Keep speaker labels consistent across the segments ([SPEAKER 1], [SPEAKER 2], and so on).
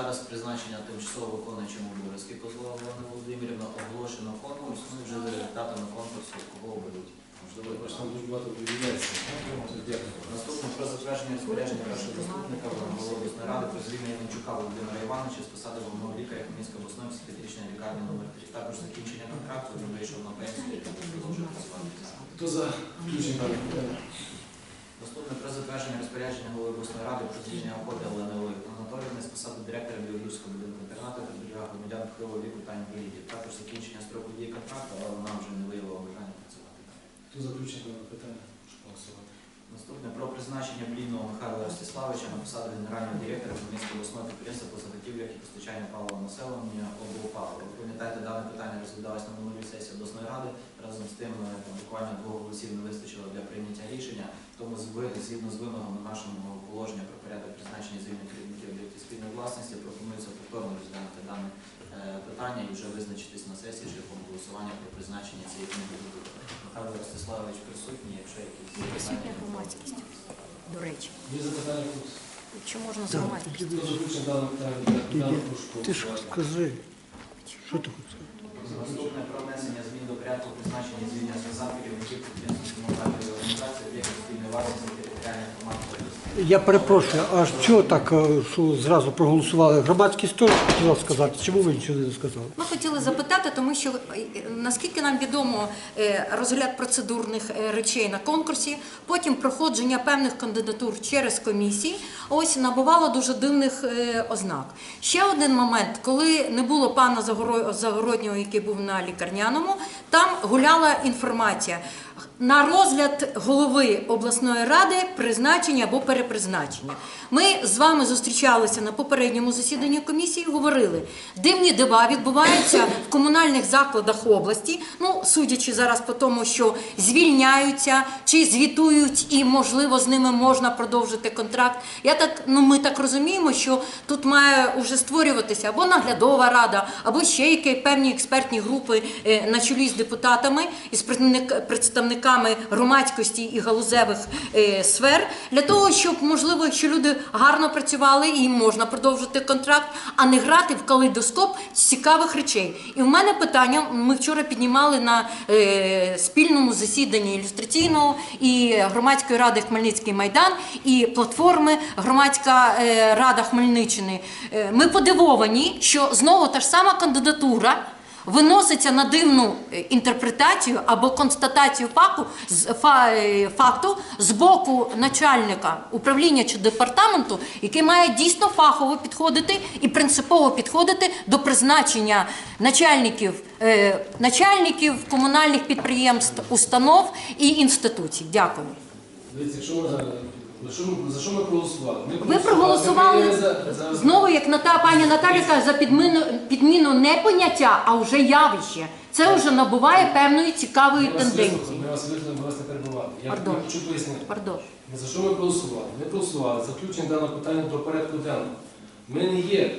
[SPEAKER 1] зараз призначення тимчасово виконуючим обов'язки Козлова Олена Володимирівна оголошено конкурс, ну і вже за результатами конкурсу кого оберуть. Можливо,
[SPEAKER 2] Бачите, там дуже багато.
[SPEAKER 1] Наступне про затвердження розпорядження першого заступника голови обласної ради про звільнення Іванчука Володимира Івановича з посади головного лікаря Хмельницької обласної психіатричної лікарні номер 3. Також закінчення контракту він вийшов на пенсію і продовжує працювати.
[SPEAKER 2] Хто за включення питання?
[SPEAKER 1] Наступне про затвердження розпорядження голови обласної ради про звільнення охоти Оленової Анатоліївни з посади директора Білорусського будинку інтернату та біля громадян похилого віку та інвалідів. Також закінчення строку дії контракту, але вона вже не виявила бажання працювати.
[SPEAKER 2] Хто заключення питання? Голосувати.
[SPEAKER 1] Наступне про призначення Блінного Михайла Ростиславовича на посаду генерального директора Хмельницького обласного підприємства по заготівлях і постачанню палива населення облпалу. Ви пам'ятаєте, дане питання розглядалось на минулій сесії обласної ради. Разом з тим е, буквально двох голосів не вистачило для прийняття рішення. Тому згідно з вимогами нашого положення про порядок призначення звільнення керівників об'єктів спільної власності пропонується повторно розглянути дане е, питання і вже визначитись на сесії шляхом голосування про призначення цієї кандидатури. Михайло Ростиславович присутній, якщо якісь
[SPEAKER 3] до речі.
[SPEAKER 2] Є запитання тут?
[SPEAKER 3] Чи можна з громадськістю?
[SPEAKER 2] Хто за включення даного питання? Даного прошу
[SPEAKER 4] Ти ж скажи, що ти хочеш?
[SPEAKER 1] Наступне про внесення змін до порядку призначення звільнення за керівників підприємств комунальної організації об'єктів спільної власності.
[SPEAKER 4] Я перепрошую, а що так, е, що зразу проголосували? Громадськість теж хотіла сказати, чому ви нічого не сказали?
[SPEAKER 3] Ми хотіли запитати, тому що е, наскільки нам відомо е, розгляд процедурних речей на конкурсі, потім проходження певних кандидатур через комісії, ось набувало дуже дивних ознак. Ще один момент, коли не було пана Загоро- Загороднього, який був на лікарняному, там гуляла інформація. На розгляд голови обласної ради призначення або перепризначення. Ми з вами зустрічалися на попередньому засіданні комісії, говорили, дивні дива відбуваються в комунальних закладах області. Ну, судячи зараз по тому, що звільняються чи звітують, і можливо з ними можна продовжити контракт. Я так, ну ми так розуміємо, що тут має уже створюватися або наглядова рада, або ще які певні експертні групи е, на чолі з депутатами і з представник- представниками громадськості і галузевих е, сфер для того, щоб можливо, якщо люди гарно працювали їм можна продовжити контракт, а не грати в калейдоскоп цікавих речей. І в мене питання: ми вчора піднімали на е, спільному засіданні ілюстраційного і громадської ради Хмельницький майдан і платформи Громадська е, рада Хмельниччини. Ми подивовані, що знову та ж сама кандидатура. Виноситься на дивну е, інтерпретацію або констатацію факту з е, факту з боку начальника управління чи департаменту, який має дійсно фахово підходити і принципово підходити до призначення начальників, е, начальників комунальних підприємств, установ і інституцій. Дякую.
[SPEAKER 2] Дивіться, якщо ми за- що ми- за що ми проголосували? Ми
[SPEAKER 3] Ви проголосували
[SPEAKER 2] за- за-
[SPEAKER 3] знову, як Ната пані Наталя каже, за підміну, підміну не поняття, а вже явище. Це вже набуває певної цікавої
[SPEAKER 2] Ми вас
[SPEAKER 3] тенденції.
[SPEAKER 2] Ми вас вислухали, ми вас не перебували. Я
[SPEAKER 3] Пардон.
[SPEAKER 2] хочу пояснити.
[SPEAKER 3] Пардон.
[SPEAKER 2] За що ми проголосували? Ми проголосували за включення даного питання до порядку денного. Ми не є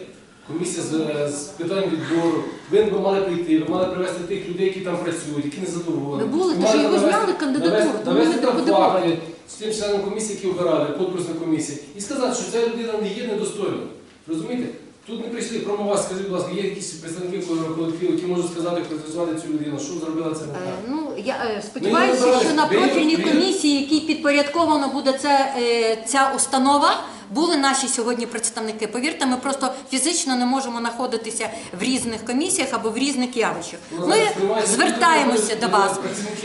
[SPEAKER 2] комісія з, з питань відбору. Ви б мали прийти, ви мали привезти тих людей, які там працюють, які не задоволені.
[SPEAKER 3] Ми були,
[SPEAKER 2] Ви
[SPEAKER 3] тож
[SPEAKER 2] мали
[SPEAKER 3] і
[SPEAKER 2] навести-
[SPEAKER 3] зняли кандидатуру,
[SPEAKER 2] навести-
[SPEAKER 3] тому ми
[SPEAKER 2] навести
[SPEAKER 3] так
[SPEAKER 2] там факти з тим членом комісії, які обирали, конкурсна комісія, і сказати, що ця людина не є недостойною. Розумієте? Тут не прийшли промо вас, скажіть, будь ласка, є якісь представники колективу, які можуть сказати, хто цю людину, що зробила це не
[SPEAKER 3] Е,
[SPEAKER 2] так.
[SPEAKER 3] Ну я е, сподіваюся, що на
[SPEAKER 2] обирали.
[SPEAKER 3] профільній
[SPEAKER 2] Ви- ви-
[SPEAKER 3] комісії, якій підпорядковано буде це, е, ця установа, були наші сьогодні представники. Повірте, ми просто фізично не можемо знаходитися в різних комісіях або в різних явищах.
[SPEAKER 2] Ну,
[SPEAKER 3] Ми звертаємося до вас.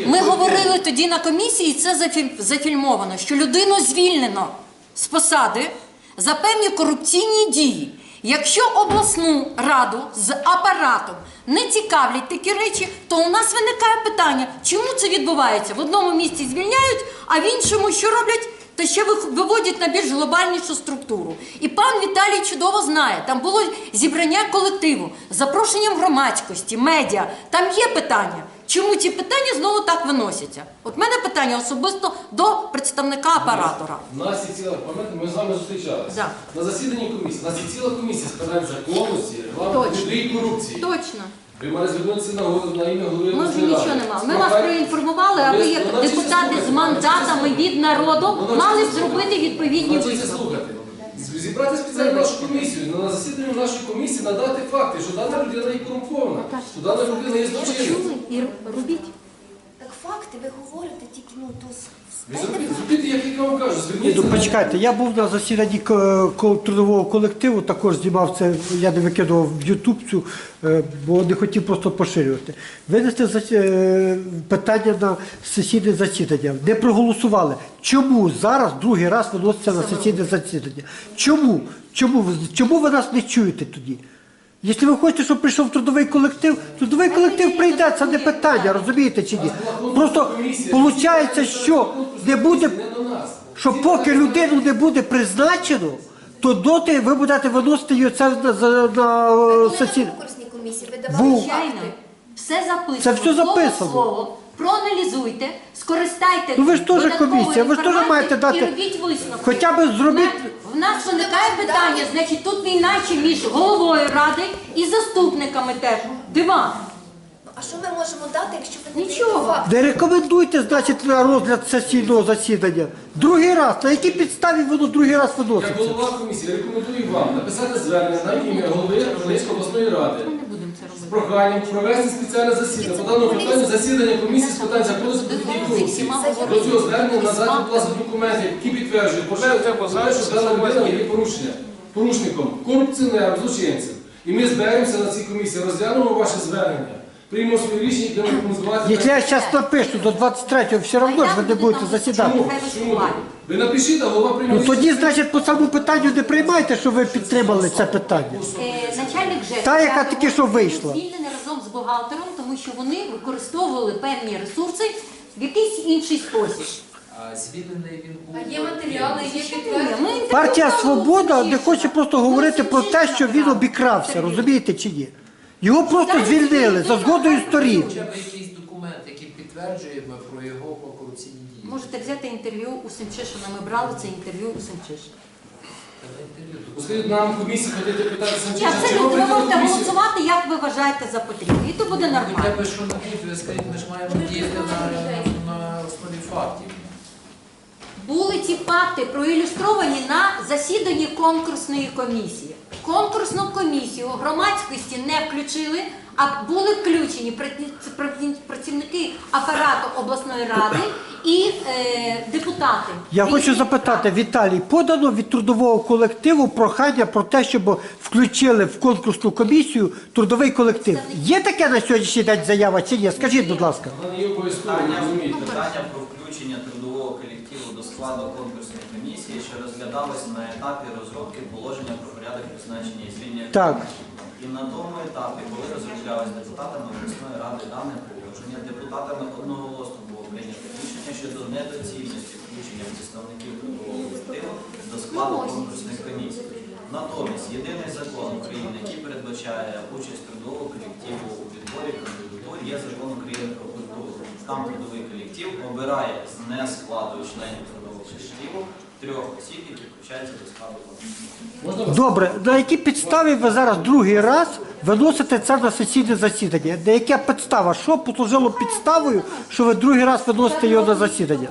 [SPEAKER 3] Ми говорили тоді на комісії, і це зафіль- зафільмовано, що людину звільнено з посади за певні корупційні дії. Якщо обласну раду з апаратом не цікавлять такі речі, то у нас виникає питання, чому це відбувається? В одному місці звільняють, а в іншому що роблять? Та ще виводять на більш глобальнішу структуру. І пан Віталій чудово знає, там було зібрання колективу з запрошенням громадськості, медіа. Там є питання. Чому ці питання знову так виносяться? От в мене питання особисто до представника апаратора.
[SPEAKER 2] У нас є ціла, пам'ятаєте, ми з вами зустрічалися.
[SPEAKER 3] Да.
[SPEAKER 2] На засіданні комісії. У нас є ціла комісія з питань законності, регламенту і корупції.
[SPEAKER 3] Точно.
[SPEAKER 2] Ви маєте звернутися на, голову- на ім'я голови
[SPEAKER 3] Ми вже нічого не мали. Ми вас проінформували, а ви, як депутати з мандатами від народу, мали б зробити відповідні висновки.
[SPEAKER 2] слухати. Зібрати спеціально нашу комісію, на засіданні нашої комісії надати факти, що дана людина є корумпована, що дана людина є злочинна.
[SPEAKER 3] Почули і робіть.
[SPEAKER 5] Факти, ви говорите тільки ну то
[SPEAKER 2] зробіть, як я вам кажу, зверніться.
[SPEAKER 4] ну почекайте, я був на засіданні ко- ко- трудового колективу, також знімав це, я не викидував в Ютуб цю, е, бо не хотів просто поширювати. Винести за- е, питання на сесійне засідання. Не проголосували. Чому зараз другий раз виноситься на сесійне засідання? Чому? Чому, ви- чому ви нас не чуєте тоді? Якщо ви хочете, щоб прийшов трудовий колектив, трудовий колектив прийде, це не питання, розумієте чи ні? Просто виходить, що не буде що поки людину не буде призначено, то доти ви будете виносити її це на, на е,
[SPEAKER 5] на
[SPEAKER 4] Був.
[SPEAKER 3] Все записано.
[SPEAKER 4] Це все записано.
[SPEAKER 3] Слово. Проаналізуйте, скористайте.
[SPEAKER 4] Ну, ви ж теж комісія, ви ж теж маєте дати-. Хоча б зробіть-
[SPEAKER 3] В нас- виникає питання, значить, тут не іначе між головою ради і заступниками теж. Диван.
[SPEAKER 5] А що ми можемо дати, якщо ви не
[SPEAKER 3] Нічого.
[SPEAKER 5] даєте?
[SPEAKER 4] Не рекомендуйте, значить, на розгляд сесійного засідання. Другий раз. На якій підставі воно другий раз
[SPEAKER 2] Як
[SPEAKER 4] виноситься?
[SPEAKER 2] голова комісії рекомендую вам написати звернення на ім'я голови Хмельницької обласної ради проханням провести спеціальне засідання. По даному питанню засідання комісії з питань закону з корупції. До цього звернення надати будь документи, які підтверджують, перше, те, що дана людина є порушення, порушником, корупціонером, злочинцем. І ми зберемося на цій комісії, розглянемо ваше звернення, приймемо своє рішення, де рекомендувати.
[SPEAKER 4] Якщо я зараз напишу до 23-го, все одно ж ви не будете засідати.
[SPEAKER 2] Чому? Чому? Ви напишіть, а голова прийме
[SPEAKER 4] Ну
[SPEAKER 2] рішення.
[SPEAKER 4] тоді, значить, по цьому питанню не приймайте, що ви підтримали це питання.
[SPEAKER 3] Е, Начальник ЖЕК.
[SPEAKER 4] Та, яка тільки що вийшла.
[SPEAKER 3] Звільнений разом з бухгалтером, тому що вони використовували певні ресурси в якийсь інший спосіб.
[SPEAKER 6] А звільнений він був.
[SPEAKER 7] А є матеріали, є підтвердження.
[SPEAKER 4] Партія Свобода не хоче просто говорити про те, що він обікрався, розумієте чи ні? Його просто звільнили за згодою сторін.
[SPEAKER 6] Хоча б якийсь документ, який підтверджує про його корупційні дії.
[SPEAKER 3] Можете взяти інтерв'ю у Семчишина. Ми брали це інтерв'ю у Семчишина.
[SPEAKER 2] Скажіть, нам в комісії ходити питати чого
[SPEAKER 3] абсолютно, ви можете голосувати, як ви вважаєте за потрібне. І то буде
[SPEAKER 6] Хоча
[SPEAKER 3] нормально.
[SPEAKER 6] б що на ви скажіть, ми ж маємо діяти на, на основі фактів.
[SPEAKER 3] Були ці факти проілюстровані на засіданні конкурсної комісії. Конкурсну комісію громадськості не включили, а були включені праці- праці- працівники апарату обласної ради і е, депутати.
[SPEAKER 4] Я хочу запитати, Віталій, подано від трудового колективу прохання про те, щоб включили в конкурсну комісію трудовий колектив. Є таке на сьогоднішній день заява чи ні? Скажіть, будь ласка.
[SPEAKER 2] Є обов'язково,
[SPEAKER 1] Питання,
[SPEAKER 2] розумієте.
[SPEAKER 1] питання про включення трудового колективу до складу конкурсної комісії, що розглядалось на етапі розробки положення про порядок призначення і звільнення.
[SPEAKER 4] Так.
[SPEAKER 1] І на тому етапі, коли розроблялось депутатами обласної ради дане положення, депутатами одноголосно було прийнято рішення щодо недоцільності включення представників трудового колективу до складу конкурсних комісій. Натомість єдиний закон України, який передбачає участь трудового колективу у відборі кандидатур, є закон України про культуру. Там трудовий колектив обирає з не складу членів трудового колективу трьох осіб, які включаються до складу
[SPEAKER 2] вас?
[SPEAKER 4] Добре, на якій підставі ви зараз другий раз виносите це на сесійне засідання? На яка підстава? Що послужило підставою, що ви другий раз виносите його на засідання?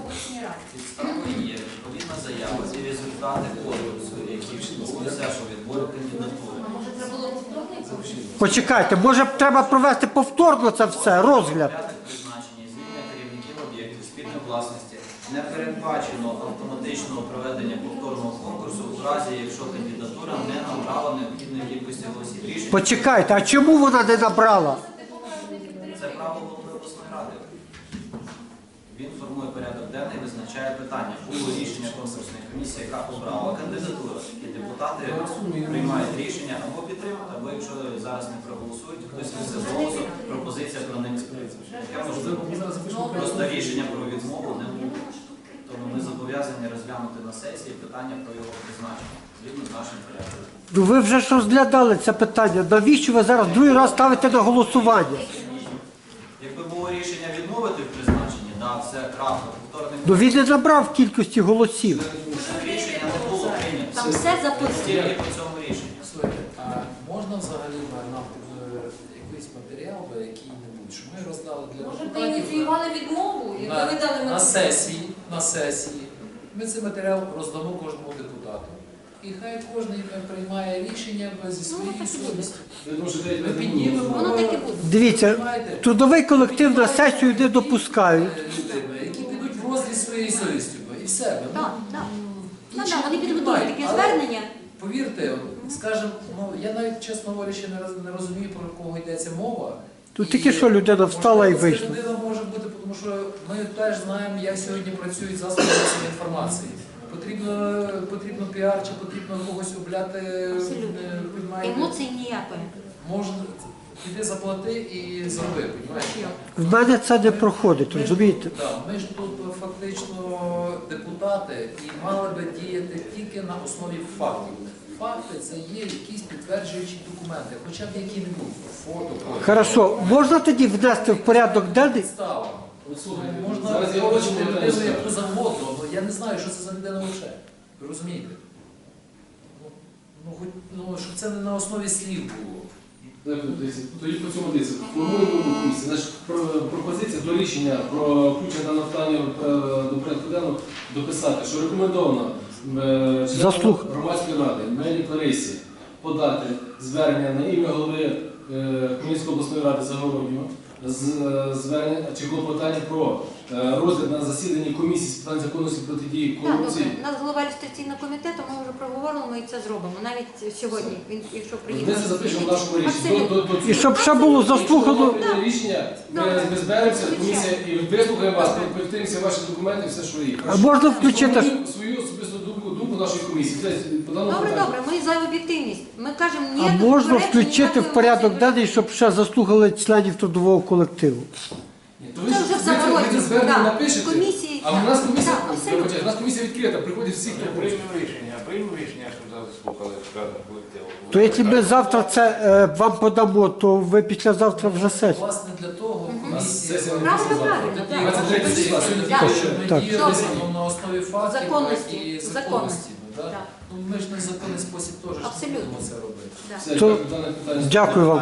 [SPEAKER 1] Підставою є відповідна заява і результати конкурсу, які відбулися у відборі кандидатури.
[SPEAKER 4] Почекайте, може треба провести повторно це все, розгляд.
[SPEAKER 1] Призначення і керівників об'єктів спільної власності не передбачено автоматичного проведення повторного конкурсу у разі, якщо кандидатура не набрала необхідної кількості голосів. Рішення
[SPEAKER 4] Почекайте, а чому вона не набрала?
[SPEAKER 1] це право. Формує порядок денний, визначає питання. Було рішення конкурсної комісії, яка обрала кандидатуру, і депутати приймають рішення або підтримати, або якщо зараз не проголосують, хтось внесе з голосу, пропозиція про них можливо. Просто рішення про відмову не буде. Тому ми зобов'язані розглянути на сесії питання про його призначення згідно з нашим порядком.
[SPEAKER 4] Ну ви вже ж розглядали це питання. Навіщо ви зараз другий раз ставите на голосування?
[SPEAKER 1] Якби було рішення відмовити в призначенні, да, все крапка, повторний
[SPEAKER 4] Ну він не набрав кількості голосів.
[SPEAKER 1] рішення не було прийнято.
[SPEAKER 3] Там все записано.
[SPEAKER 1] Тільки по цьому рішенню.
[SPEAKER 6] Слухайте, а можна взагалі нам е, якийсь матеріал, би, який-небудь, що ми роздали для
[SPEAKER 7] Може, ви
[SPEAKER 6] депутатів
[SPEAKER 7] ініціювали відмову, і
[SPEAKER 6] на,
[SPEAKER 7] ви дали
[SPEAKER 6] на
[SPEAKER 7] мені.
[SPEAKER 6] сесії, на сесії. Ми цей матеріал роздамо кожному депутату. І хай кожен приймає рішення зі
[SPEAKER 3] Ну,
[SPEAKER 6] своєю
[SPEAKER 3] так і буде.
[SPEAKER 6] совістю.
[SPEAKER 2] Я думаю, що третій
[SPEAKER 6] Ми піднімемо.
[SPEAKER 3] Воно так буде.
[SPEAKER 4] Дивіться, трудовий колектив на сесію не допускають.
[SPEAKER 6] які підуть в розріз своєю совістю. І все. Ну,
[SPEAKER 3] Так, так. Ну, да, вони
[SPEAKER 6] не
[SPEAKER 3] підготують таке
[SPEAKER 6] але
[SPEAKER 3] звернення.
[SPEAKER 6] Повірте, от, скажем, ну я навіть чесно говорячи не, роз- не розумію про кого йдеться мова.
[SPEAKER 4] Тут тільки що людина встала і
[SPEAKER 6] можливо,
[SPEAKER 4] вийшла.
[SPEAKER 6] Людина може бути, тому що ми теж знаємо, як сьогодні працюють засоби масової інформації. Потрібно, потрібно піар, чи потрібно когось обляти,
[SPEAKER 3] Абсолютно.
[SPEAKER 6] е.
[SPEAKER 3] Емоцій ніякої.
[SPEAKER 6] Можна піди заплати і зроби, понімаєте?
[SPEAKER 4] В мене це не проходить, розумієте?
[SPEAKER 6] Так, ми ж тут фактично депутати і мали би діяти тільки на основі фактів. Факти це є якісь підтверджуючі документи, хоча б які-небудь фото.
[SPEAKER 4] Хорошо, можна тоді внести в порядок денний?
[SPEAKER 6] Підстава.
[SPEAKER 2] От слухайте,
[SPEAKER 6] Можна
[SPEAKER 2] зараз я
[SPEAKER 6] бачити
[SPEAKER 2] очень
[SPEAKER 6] людину
[SPEAKER 2] питаюся.
[SPEAKER 6] яку завгодно, але я не знаю, що це за людина взагалі. Ви розумієте? Ну, ну, хоч, ну, щоб це не на основі слів було.
[SPEAKER 2] Тоді по цьому дивіться. Формуємо комісію. Значить, про- пропозиція до рішення про включення даного питання е, до порядку денного дописати, що рекомендовано е, членам
[SPEAKER 4] Заслуг.
[SPEAKER 2] громадської ради Мелі Ларисі подати звернення на ім'я голови е, Хмельницької обласної ради Загороднього звернення чи клопотання про е, розгляд на засіданні комісії з питань законності протидії
[SPEAKER 3] Так, добре. У нас голова ілюстраційного комітету, ми вже проговорили, ми це зробимо. Навіть сьогодні, він, якщо приїде.
[SPEAKER 2] Ми це запишемо в нашому рішенні. До- до- до
[SPEAKER 4] І щоб ще було заслухано.
[SPEAKER 2] рішення, ми, ми зберемося, комісія і вислухаємо вас, подивимося ваші документи, все, що є.
[SPEAKER 4] А можна включити
[SPEAKER 2] свою особисту думку, думку нашої комісії. Це по даному
[SPEAKER 3] Добре,
[SPEAKER 2] питанню.
[SPEAKER 3] добре, ми за об'єктивність. Ми кажемо, ні,
[SPEAKER 4] А
[SPEAKER 3] до
[SPEAKER 4] можна включити в порядок
[SPEAKER 3] емоції.
[SPEAKER 4] денний, щоб ще заслухали членів трудового колективу?
[SPEAKER 2] Ні, то ви
[SPEAKER 3] Це
[SPEAKER 2] ж-
[SPEAKER 3] вже
[SPEAKER 2] ви
[SPEAKER 3] в
[SPEAKER 2] це- ви
[SPEAKER 3] завороті,
[SPEAKER 2] це звернення
[SPEAKER 3] да.
[SPEAKER 2] напишете,
[SPEAKER 3] Комісії,
[SPEAKER 2] а у нас комісія, вибачте, у нас комісія відкрита, приходять всі, хто хоче.
[SPEAKER 8] Приймемо рішення, приймемо рішення, щоб заслухали скажемо колективу.
[SPEAKER 4] То якщо ми завтра це е, вам подамо, то ви післязавтра вже сесію.
[SPEAKER 6] Власне, для того комісія
[SPEAKER 2] сесія не
[SPEAKER 3] Правильно, правильно, так.
[SPEAKER 2] 23 числа.
[SPEAKER 3] Так.
[SPEAKER 4] Так.
[SPEAKER 6] діяли
[SPEAKER 3] Добре.
[SPEAKER 6] на основі фактів
[SPEAKER 3] Законності.
[SPEAKER 6] і
[SPEAKER 3] Законності.
[SPEAKER 6] законності. да?
[SPEAKER 3] Так.
[SPEAKER 6] Ну, ми ж не в законний спосіб теж
[SPEAKER 3] Абсолютно.
[SPEAKER 6] будемо це робити.
[SPEAKER 3] Да.
[SPEAKER 2] Все,
[SPEAKER 4] То-
[SPEAKER 2] дякую, дане питання.
[SPEAKER 4] Дякую вам.